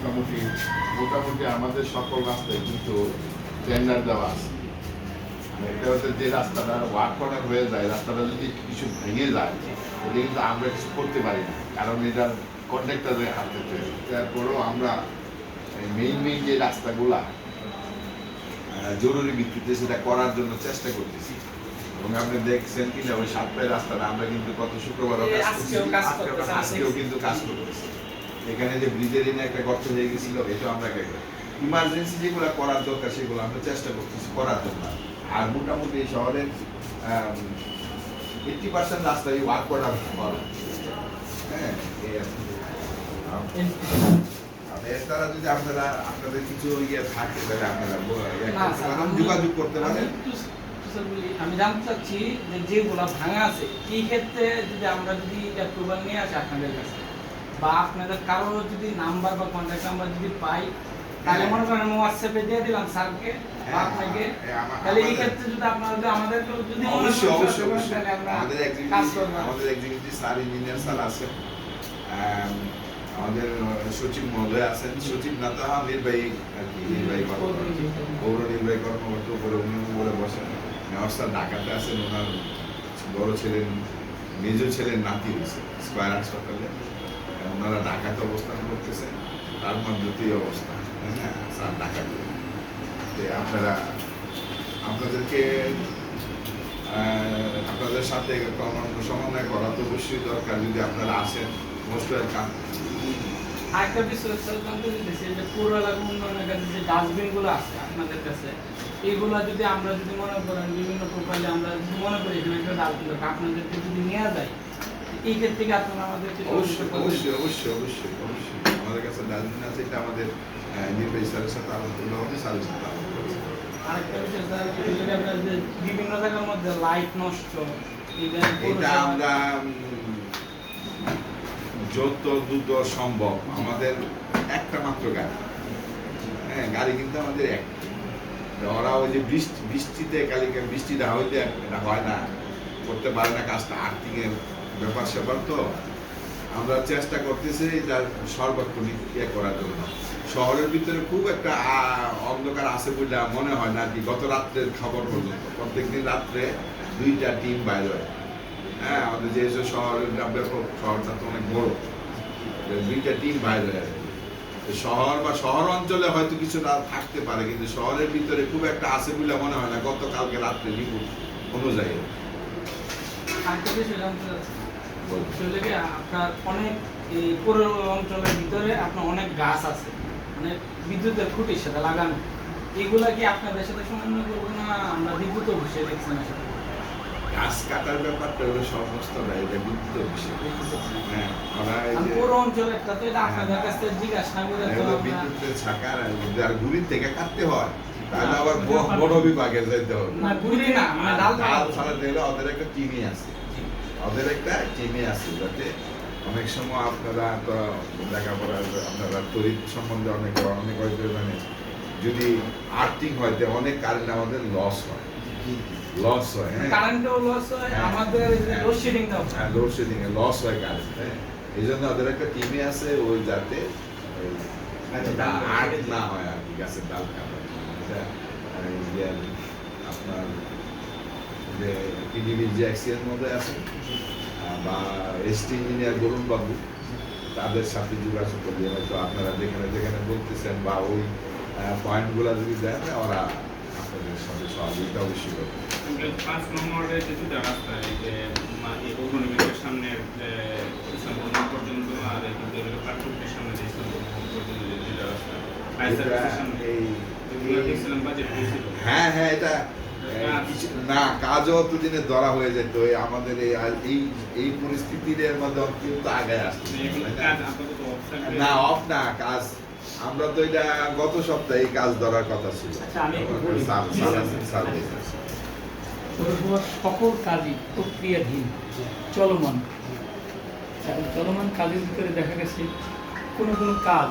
মোটামুটি মোটামুটি আমাদের সকল রাস্তায় কিন্তু টেন্ডার দেওয়া আছে। এটা হচ্ছে যে রাস্তাটা ওয়ার্ক করা হয়ে যায় রাস্তাটা যদি কিছু ভেঙে যায় তাহলে কিন্তু আমরা কিছু করতে পারি না কারণ এটার কন্ট্রাক্টারের হাতে তৈরি। তারপরেও আমরা মেইন মেইন যে রাস্তাগুলা জরুরি ভিত্তিতে সেটা করার জন্য চেষ্টা করতেছি। এবং আপনি দেখছেন কিনা ওই সাতটায় রাস্তাটা আমরা কিন্তু গত শুক্রবার আজকেও কিন্তু কাজ করতেছি। এখানে যে ব্রিজের একটা গর্ত হয়ে গেছিল এটাও আমরা ইমার্জেন্সি যেগুলো করার দরকার সেগুলো আমরা চেষ্টা করতেছি করার জন্য। আর মোটামুটি এই শহরের এইটটি পার্সেন্ট রাস্তায় ওয়ার্ক করা ভালো। হ্যাঁ এই আর কি। আম- আর এছাড়া যদি আপনারা আপনাদের কিছু ইয়ে থাকে তাহলে আপনারা ব- ইয়ে আমি- যোগাযোগ করতে পারেন। একটু স্যার বলি, আমি জানতে চাচ্ছি যে যেগুলো ভাঙা আছে এই ক্ষেত্রে যদি আমরা যদি অ্যাপ্রুভাল নিয়ে আসি আপনাদের কাছে বা আপনাদের কারও যদি নাম্বার বা কন্ট্যাক্ট নাম্বার যদি পাই তাহলে হ্যাঁ। মনে করেন আমি হোয়াটসঅ্যাপে দিয়ে দিলাম স্যারকে হ্যাঁ, আপনাকে। হ্যাঁ, তাহলে এই আমাদের- ক্ষেত্রে যদি আপনারা যদি আমাদেরকেও যদি অবশ্যই অবশ্যই অবশ্যই। আমাদের আমাদের executive sir engineer sir um, আমাদের সচিব মহোদয় আছেন। সচিব না তো নির্বাহী আর কি নির্বাহী কর্মকর্তা। পৌর নির্বাহী কর্মকর্তা উপরে উনি উপরে বসেন। মেয়র স্যার ঢাকাতে আছেন ওনার বড় ছেলের মেজর ছেলের নাতি হয়েছে স্কয়ার হাসপাতালে। ওনারা ঢাকাতে অবস্থান করতেছেন তার মধ্যে অবস্থা হ্যাঁ ঢাকাতে আপনারা, আপনাদেরকে আপনাদের সাথে সমন্বয় করা তো অবশ্যই দরকার, যদি আপনারা আসেন মোস্ট ওয়েলকাম আমরা যদি মনে করেন বিভিন্ন প্রোফাইলে আমরা যদি মনে করি এখানে একটা ডাস্টবিন আপনাদেরকে যদি নেওয়া যায় এই ক্ষেত্রে আপনারা অবশ্যই অবশ্যই অবশ্যই অবশ্যই অবশ্যই। আমাদের কাছে ডাস্টবিন আছে এটা আমাদের নির্বাহী স্যারের সাথে আলোচনা হবে স্যারের সাথে আরেকটা বিষয় স্যার বিভিন্ন জায়গার মধ্যে লাইট নষ্ট এটা আমরা যত দ্রুত সম্ভব আমাদের একটা মাত্র গাড়ি। হ্যাঁ গাড়ি কিন্তু আমাদের একটা ওরা ওই যে বৃষ্টি বৃষ্টিতে কালিকে বৃষ্টিটা হইলে হয় না। করতে পারে না কাজটা আর্থিকের ব্যাপার স্যাপার তো। আমরা চেষ্টা করতেছি এটা সর্বাত্মক ইয়ে করার জন্য। শহরের ভিতরে খুব একটা অন্ধকার আছে বলে মনে হয় না কি গত রাত্রের খবর পর্যন্ত। প্রত্যেকদিন রাত্রে দুইটা টিম বাইরে হয়। হ্যাঁ আমাদের যে শহরের শহরটা তো অনেক বড়। দুইটা টিম বাইরে হয় শহর বা শহর অঞ্চলে হয়তো কিছু না থাকতে পারে, কিন্তু শহরের ভিতরে খুব একটা আছে বলে মনে হয় না গতকালকে রাত্রে রিপোর্ট অনুযায়ী। কি আপনার অনেক এই পৌর অঞ্চলের ভিতরে আপনার অনেক গাছ আছে মানে বিদ্যুতের খুঁটির সাথে লাগানো। এগুলা কি আপনাদের সাথে সমন্বয় করব না আমরা বিদ্যুৎ অফিসে দেখছি না গাছ কাটার ব্যাপারটা হলো সমস্ত না এটা বিদ্যুৎ বিষয় হ্যাঁ ওরা এই যে পৌর অঞ্চলে একটা তো এটা আপনাদের কাছ থেকে জিজ্ঞাসা করে তো আমরা- বিদ্যুতের ছাকার আর মধ্যে থেকে কাটতে হয়। তাহলে আবার বড় বিভাগে যেতে হবে। না মানে ডাল ছাড়া। দিলে ওদের একটা টিমই আছে। ওদের একটা টিমই আছে যাতে অনেক সময় আপনারা তো লেখাপড়া আপনারা তড়িৎ সম্বন্ধে অনেক অনেক হয়তো মানে যদি আর্থিং হয় তো অনেক কারেন্ট আমাদের লস হয়। লস হয় হ্যাঁ। কারেন্টও লস হয় হ্যাঁ। আমাদের লোডশেডিং হ্যাঁ। লোডশেডিং এ লস হয় কারেন্ট হ্যাঁ। এই জন্য ওদের একটা টিমে আছে ওই যাতে ওই আর্ট না হয় আর কি গাছের ডাল কাটা আপনার যে পিডিবির যে অ্যাক্সিডেন্ট মধ্যে আছে বা এসটি ইঞ্জিনিয়ার বরুণ বাবু তাদের সাথে যোগাযোগ করলে হয়তো আপনারা যেখানে যেখানে বলতেছেন বা ওই পয়েন্টগুলো যদি দেন ওরা আপনাদের সাথে সহযোগিতা অবশ্যই করবে। পাঁচ নম্বরে যে দুটা রাস্তা এই যে মা- এই সামনে যে ইসলামপুর পর্যন্ত আর এই সামনে যে ইসলামপুর পর্যন্ত যে দুটা রাস্তা এই হ্যাঁ হ্যাঁ এটা না কাজও অতদিনে ধরা হয়ে যেত। এই আমাদের এই এই এই পরিস্থিতির মধ্যে অত্যন্ত আগে আসছে না? অফ না কাজ। আমরা তো এটা গত সপ্তাহে কাজ ধরার কথা ছিল। আচ্ছা, সকল কাজই প্রক্রিয়াধীন চলমান। এখন চলমান কাজের ভিতরে দেখা গেছে কোনো কোনো কাজ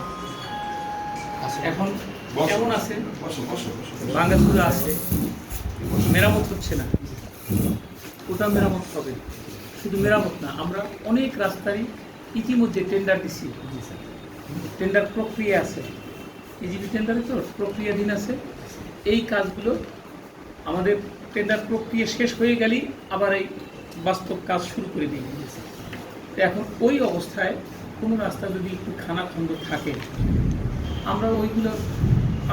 এখন কেমন আছে। বাঙ্গাসুরে আছে। মেরামত হচ্ছে না। ওটা মেরামত হবে। শুধু মেরামত না, আমরা অনেক রাস্তারই ইতিমধ্যে টেন্ডার দিছি। টেন্ডার প্রক্রিয়া আছে। ইজিবি টেন্ডারে তো প্রক্রিয়াধীন আছে। এই কাজগুলো আমাদের টেন্ডার প্রক্রিয়া শেষ হয়ে গেলেই আবার এই বাস্তব কাজ শুরু করে তো এখন ওই অবস্থায় কোনো রাস্তা যদি একটু খানাখন্দ থাকে, আমরা ওইগুলো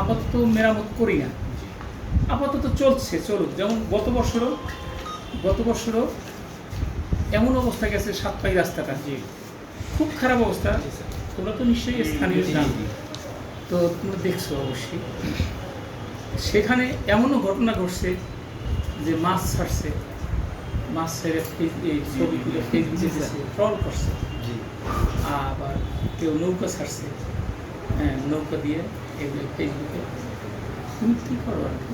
আপাতত মেরামত করি না। আপাতত চলছে চলুক। যেমন গত বছরও গত বছরও এমন অবস্থা গেছে সাতপাই রাস্তাটা যে খুব খারাপ অবস্থা। তোমরা তো নিশ্চয়ই স্থানীয় জানো। তো তোমরা দেখছ অবশ্যই। সেখানে এমনও ঘটনা ঘটছে যে মাছ ছাড়ছে। মাছ ছেড়ে ফেসবুকে ট্রল করছে। আবার কেউ নৌকা ছাড়ছে। হ্যাঁ নৌকা দিয়ে এগুলো ফেসবুকে?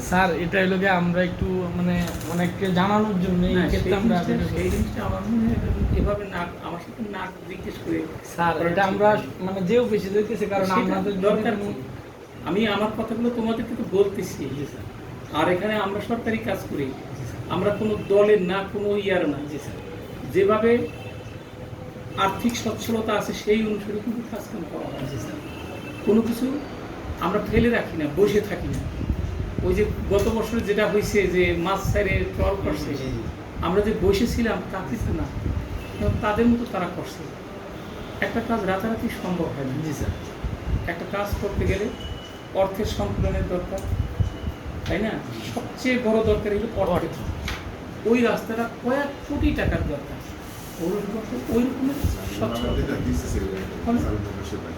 স্যার এটা হলো গিয়ে আমরা একটু মানে অনেককে জানানোর জন্য এই ক্ষেত্রে আমরা সেই জিনিসটা আমার মনে হয় এভাবে না আমার সাথে না জিজ্ঞেস করে স্যার এটা আমরা মানে যে অফিসে দিতেছি কারণ আমাদের দরকার আমি আমার কথাগুলো তোমাদেরকে তো বলতেছি। আর এখানে আমরা সরকারি কাজ করি। আমরা কোনো দলের না কোনো ইয়ার না। যেভাবে আর্থিক সচ্ছলতা আছে সেই অনুসারে কিন্তু কাজকাম করা হয়। কোনো কিছু আমরা ফেলে রাখি না বসে থাকি না। ওই যে গত বছর যেটা হয়েছে যে মাছ সাইরে ট্রল করছে আমরা যে বসেছিলাম তা কিছু না তাদের মতো তারা করছে। একটা কাজ রাতারাতি সম্ভব হয় না। জি স্যার। একটা কাজ করতে গেলে অর্থের সংকুলনের দরকার তাই না? সবচেয়ে বড় দরকার হলো অর্থ। ওই রাস্তাটা কয়েক কোটি টাকার দরকার। ওই রকমের? সেটা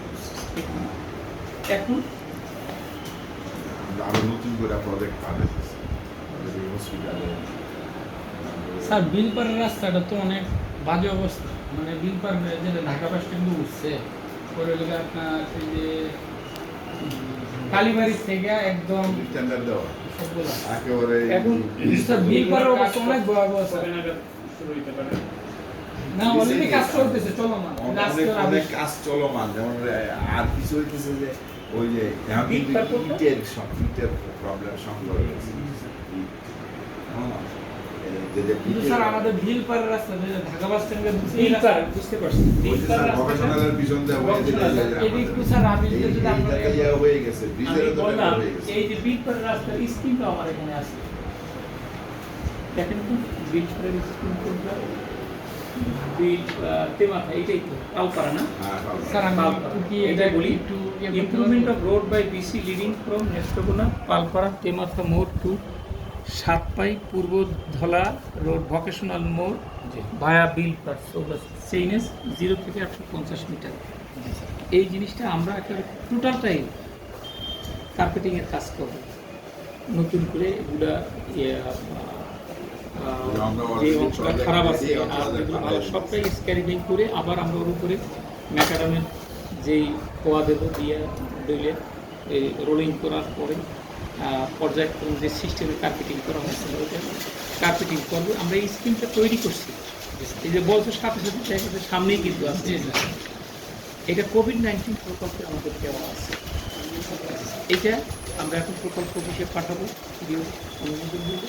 এখন আরও নতুন করে প্রজেক্ট হসপিটালে স্যার বিলপাড়ের রাস্তাটা তো অনেক বাজে অবস্থা। মানে বিলপাড় যেটা ঢাকা বাস স্ট্যান্ড উঠছে। হলো আপনার এই যে কালীবাড়ি থেকে একদম টেন্ডার দেওয়া। একেবারে এখন স্যার বিলপাড়ের অবস্থা অনেক ভয়াবহ স্যার শুরু হইতে পারে? না অলরেডি কাজ করতেছে চলো অনেক অনেক কাজ চলমান। যেমন আর কিছু হইতেছে যে ওই যে তো? ইটের ইটের প্রবলেম আমি আমি আছে। দেখেন তো বিলপারের স্কিম কোনটা? বিল তেমাথা এইটাই তো পালপাড়া না? হ্যাঁ, স্যার আমি কি এটা বলি একটু improvement of road by BC leading from Netrokona Palpara তেমাথা মোড় to Satpai Purba Dhola road vocational মোড় ভায়া সেইনেস জিরো থেকে একশো পঞ্চাশ মিটার এই জিনিসটা আমরা একেবারে টোটালটাই কার্পেটিংয়ের কাজ করব। নতুন করে এগুলা ইয়ে, যে অংশটা খারাপ আছে আর যেগুলো ভালো সবটাই স্ক্যারিফাই করে আবার আমরা ওর উপরে ম্যাকাডামের যেই কোয়া দেব দিয়ে দিলে এই রোলিং করার পরে পর্যায়ক্রমে যে সিস্টেমে কার্পেটিং করা হয়েছে ওইটা কার্পেটিং করব। আমরা এই স্কিমটা তৈরি করছি। এই যে বলছো সাথে সাথে দেখা সামনেই কিন্তু আছে। এটা কোভিড নাইন্টিন প্রকল্পে আমাদের দেওয়া আছে। এটা আমরা এখন প্রকল্প অফিসে পাঠাবো অনুমোদন দিলে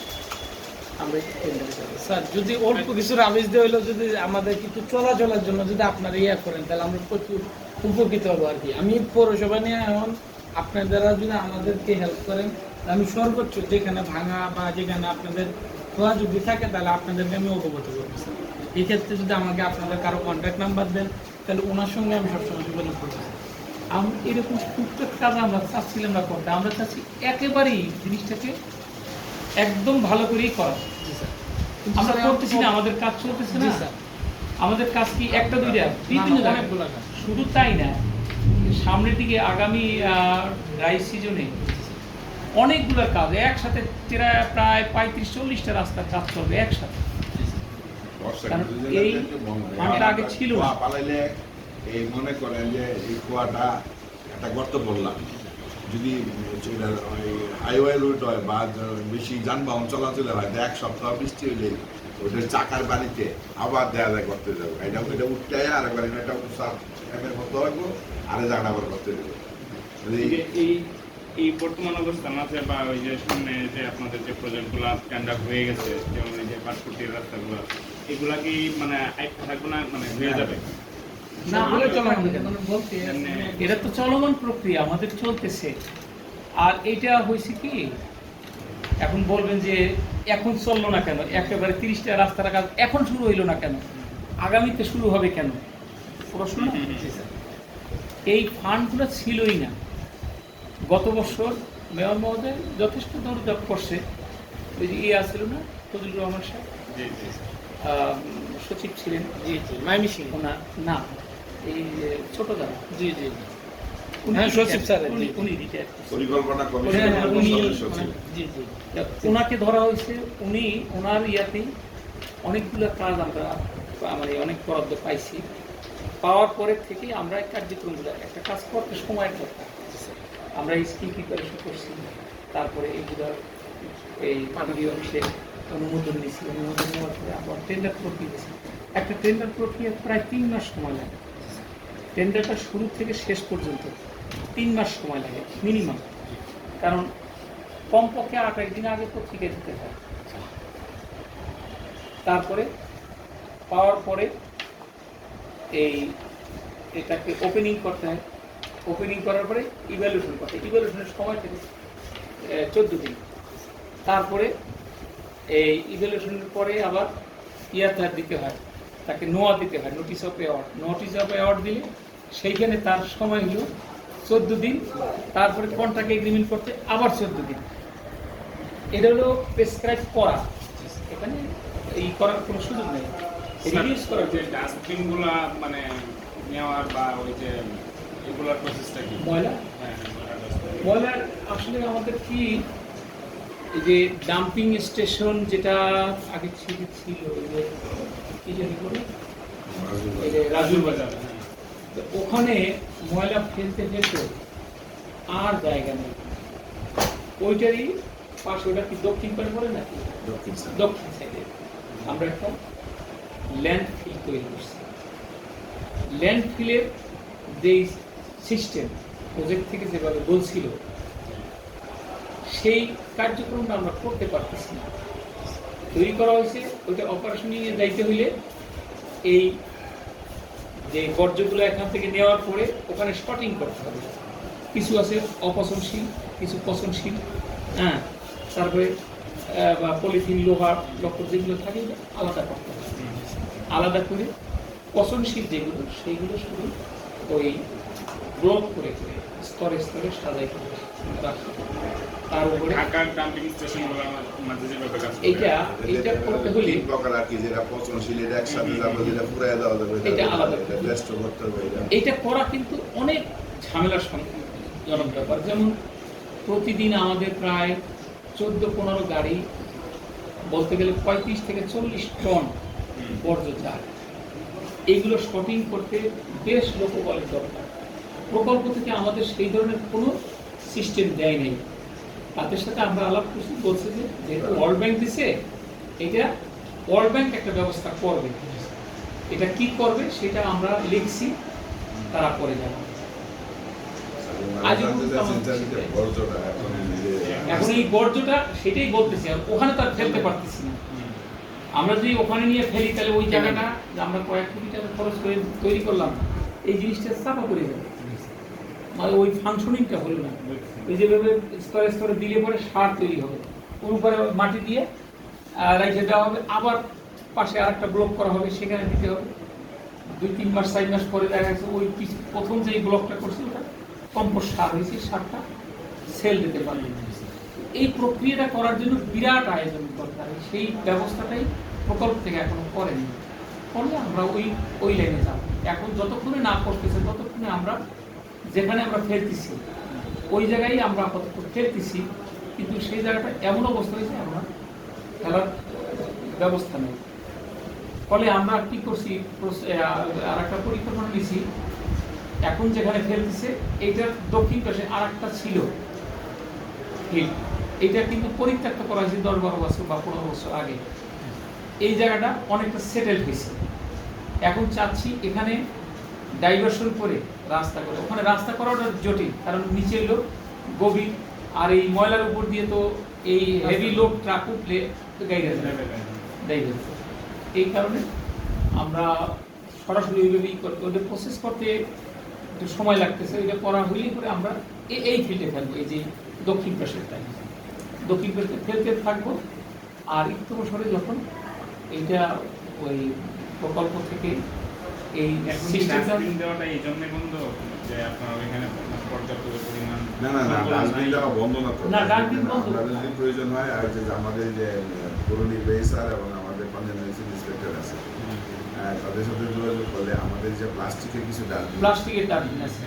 আমরা স্যার, যদি অল্প কিছুর আবেশ যদি আমাদের জন্য যদি আপনারা ইয়ে করেন, তাহলে প্রচুর উপকৃত আর কি। আমি পৌরসভা নিয়ে যদি আমাদেরকে হেল্প করেন আমি যেখানে ভাঙা বা যেখানে আপনাদের থাকে, তাহলে আপনাদেরকে আমি করব এই যদি আমাকে আপনাদের কারও কন্ট্যাক্ট নাম্বার দেন, তাহলে ওনার সঙ্গে আমি সবসময় করব এরকম আমরা চাচ্ছিলাম না আমরা চাচ্ছি একেবারেই জিনিসটাকে একদম ভালো করেই করা। আমরা করতেছি না আমাদের কাজ চলতেছে না। আমাদের কাজ কি একটা দুইটা? বিভিন্ন। শুধু তাই না সামনের দিকে আগামী ড্রাই সিজনে অনেকগুলো কাজ একসাথে তেরা প্রায় পঁয়ত্রিশ চল্লিশটা রাস্তার কাজ চলবে একসাথে। এই। পানটা আগে ছিল। পালাইলে এই মনে করেন যে এই কুয়াটা একটা গর্ত বললাম। যদি হাইওয়ে রুট হয় বা বেশি যানবাহন চলাচলে হয় এক সপ্তাহ বৃষ্টি হলে ওদের চাকার বাড়িতে আবার দেয়া যায় করতে যাব এটা এটা উঠতে আর একবার এটা এমের মতো রাখব আর জায়গাটা আবার করতে দেবো। এই এই এই বর্তমান অবস্থা মাঝে বা ওই যে সামনে যে আপনাদের যে প্রজেক্টগুলো স্ট্যান্ড আপ হয়ে গেছে, যেমন এই যে পাঁচকুটির রাস্তাগুলো, এগুলা কি মানে আইট থাকবে না? মানে হয়ে যাবে? না, চলমান? বলতে এটা তো চলমান প্রক্রিয়া আমাদের চলতেছে। আর এটা হয়েছে কি এখন বলবেন যে এখন চলল না কেন? একেবারে তিরিশটা রাস্তার কাজ এখন শুরু হইল না কেন? আগামীতে শুরু হবে কেন? প্রশ্ন? না? এই ফান্ডগুলো ছিলই না। গত বছর মেয়র মহোদয় যথেষ্ট দৌড়ঝাপ করছে। ওই যে ইয়ে আসছিল না ফজলুর রহমান সাহেব? সচিব ছিলেন। জি জি মাইমি সিং ওনার না এই ছোট দাদা জি জি। হ্যাঁ, সচিব retired- উনি উনি পরিকল্পনা কমিশনের উনি সচিব। জি জি। ওনাকে ধরা হয়েছে উনি ওনার ইয়াতেই অনেকগুলো কাজ আমরা মানে অনেক বরাদ্দ পাইছি। পাওয়ার পরে থেকে আমরা কার্যক্রমগুলো একটা কাজ করতে সময় দরকার আমরা স্কিল প্রিপারেশন করছি তারপরে এইগুলো এই পানীয় অংশে অনুমোদন নিয়েছি। অনুমোদন নেওয়ার পরে আবার টেন্ডার প্রক্রিয়া একটা টেন্ডার প্রক্রিয়া প্রায় তিন মাস সময় লাগে। টেন্ডারটা শুরু থেকে শেষ পর্যন্ত তিন মাস সময় লাগে মিনিমাম কারণ কমপক্ষে আট একদিন আগে পত্রিকা দিতে হয়। তারপরে পাওয়ার পরে এই এটাকে ওপেনিং করতে হয়। ওপেনিং করার পরে ইভ্যালুয়েশন করতে ইভ্যালুয়েশনের সময় থেকে চোদ্দ দিন। তারপরে এই ইভ্যালুয়েশনের পরে আবার ইয়াতার দিতে হয়। তাকে নোয়া দিতে হয় notice of award notice of award দিলে সেইখানে তার সময় হলো চোদ্দ দিন। তারপরে কন্ট্রাক্ট এগ্রিমেন্ট করতে আবার চোদ্দ দিন। এটা হলো প্রেসক্রাইব করা। এখানে এই করার কোনো সুযোগ নেই। রিলিজ করার যে ডাস্টবিনগুলা মানে নেওয়ার বা ওই যে এগুলার প্রসেসটা কি? ময়লা? হ্যাঁ হ্যাঁ। ময়লার আসলে আমাদের কি এই যে ডাম্পিং স্টেশন যেটা আগে ছিল ছিল কি জানি করে যে রাজুর বাজার। হ্যাঁ। তো ওখানে ময়লা ফেলতে যেত আর জায়গা নেই। ওইটারই পাশে ওটা কি দক্ষিণ পাড়ে পড়ে নাকি? দক্ষিণ দক্ষিণ সাইডে আমরা একটা ল্যান্ড ফিল তৈরি করছি। ল্যান্ড ফিলের যে সিস্টেম প্রজেক্ট থেকে যেভাবে বলছিল সেই কার্যক্রমটা আমরা করতে পারতেছি না। তৈরি করা হয়েছে ওইটা অপারেশন নিয়ে যাইতে হইলে এই যে বর্জ্যগুলো এখান থেকে নেওয়ার পরে ওখানে স্পটিং করতে হবে। কিছু আছে অপচনশীল, কিছু পচনশীল হ্যাঁ? তারপরে বা পলিথিন লোহার লক্ষ্য যেগুলো থাকে আলাদা করতে হবে। আলাদা করে পচনশীল যেগুলো, সেইগুলো শুধু ওই ব্লক করে করে স্তরে স্তরে সাজাই করে রাখা তার উপরে? ঢাকার ডাম্পিং মাঝে করতে হলে কি যেটা পচনশীল এটা একসাথে যাবে যেটা পুরাই দেওয়া যাবে এটা আলাদা। এটা করতে হবে এটা। করা কিন্তু অনেক ঝামেলার জনক ব্যাপার। যেমন প্রতিদিন আমাদের প্রায় চোদ্দ পনেরো গাড়ি বলতে গেলে পঁয়ত্রিশ থেকে চল্লিশ টন। বর্জ্য যায়। এইগুলো শপিং করতে বেশ লোকবলের দরকার। প্রকল্প থেকে আমাদের সেই ধরনের কোনো সিস্টেম দেয় নেই। তাদের সাথে আমরা আলাপ করছি বলছে যে যেহেতু ওয়ার্ল্ড ব্যাংক দিছে এটা ওয়ার্ল্ড ব্যাংক একটা ব্যবস্থা করবে। এটা কি করবে সেটা আমরা লিখছি তারা করে যাবে এখন এই বর্জ্যটা সেটাই বলতেছি আর ওখানে তো আর ফেলতে পারতেছি না। আমরা যদি ওখানে নিয়ে ফেলি তাহলে ওই জায়গাটা আমরা কয়েক কোটি টাকা খরচ করে তৈরি করলাম এই জিনিসটা চাপা করে যাবে। মানে ওই ফাংশনিংটা হলো না। ওই যেভাবে স্তরে স্তরে দিলে পরে সার তৈরি হবে। ওর উপরে মাটি দিয়ে রেখে দেওয়া হবে। আবার পাশে আর একটা ব্লক করা হবে, সেখানে দিতে হবে। দুই, তিন মাস, চার মাস পরে দেখা যাচ্ছে ওই প্রথম যে ব্লকটা করছে, ওটা কম্পোস্ট সার হয়েছে, সারটা সেল দিতে পারবে এই প্রক্রিয়াটা করার জন্য বিরাট আয়োজন দরকার। সেই ব্যবস্থাটাই প্রকল্প থেকে এখনও করেনি। করলে আমরা ওই ওই লাইনে যাব। এখন যতক্ষণে না করতেছে, ততক্ষণে আমরা যেখানে আমরা ফেলতেছি, ওই জায়গায় আমরা আপাতত ফেলতেছি, কিন্তু সেই জায়গাটা এমন অবস্থা হয়েছে, আমরা খেলার ব্যবস্থা নেই। ফলে আমরা কি করছি আর একটা পরিকল্পনা নিয়েছি। এখন যেখানে ফেলতেছে, এইটার দক্ষিণ পাশে আর একটা ছিল এটা কিন্তু পরিত্যক্ত করা হয়েছে দশ বারো বছর বা পনেরো বছর আগে। এই জায়গাটা অনেকটা সেটেল হয়েছে। এখন চাচ্ছি এখানে ডাইভারশন করে রাস্তা করে। ওখানে রাস্তা করাটা জটিল, কারণ নিচের লোক গভীর, আর এই ময়লার উপর দিয়ে তো এই হেভি লোড ট্রাক উঠলে Level এ। এই কারণে আমরা সরাসরি ওইভাবেই করতে ওদের প্রসেস করতে একটু সময় লাগতেছে। ওইটা করা হইলেই করে আমরা এই ফিল্ডে থাকব, এই যে দক্ষিণ পাশেরটাই দক্ষিণ পাশে ফেলতে থাকব। আর বছরে যখন এইটা ওই প্রকল্প থেকে এই এখন ডাস্টবিন দেওয়াটা এই জন্য বন্ধ যে আপনার ওইখানে পর্যাপ্ত পরিমাণ না না না ডাস্টবিন দেওয়া বন্ধ না না, ডাস্টবিন বন্ধ। যদি প্রয়োজন হয় আর যে আমাদের যে পুরো নির্বাহী স্যার এবং আমাদের পাঞ্জাব ইন্সপেক্টর আছে। হ্যাঁ, তাদের সাথে যোগাযোগ করলে আমাদের যে প্লাস্টিকের কিছু ডাস্টবিন প্লাস্টিকের ডাস্টবিন আছে।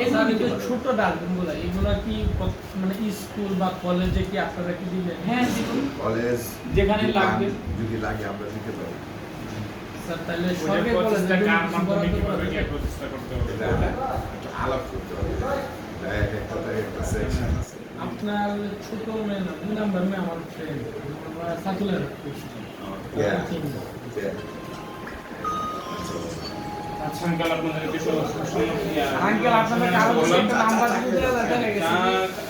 এই এগুলো যে ছোট ডাস্টবিনগুলো এগুলো কি মানে স্কুল বা কলেজে কি আপনারা কি দিবেন? হ্যাঁ কলেজ যেখানে লাগবে। যদি লাগে আমরা দিতে পারি। স্যার তাহলে সরকারি কার মাধ্যমে কীভাবে কি। করতে হবে? আলাপ করতে হবে। আপনার ছোট মেয়ে না দুই নাম্বার মেয়ে আমার ফ্রেন্ড. আচ্ছা আঙ্কেল আপনাদের কিছু প্রশ্ন আঙ্কেল আপনাদের কারও নাম্বার দিতে দেখা গেছে।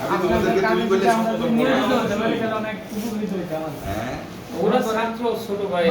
আপনাদের তোমাদেরকে কাছে তুমি যদি বলে আমরা নিয়োজিত হতে পারি অনেক উপকৃত হইতাম হ্যাঁ। ওরা ছাত্র ছোট ভাই।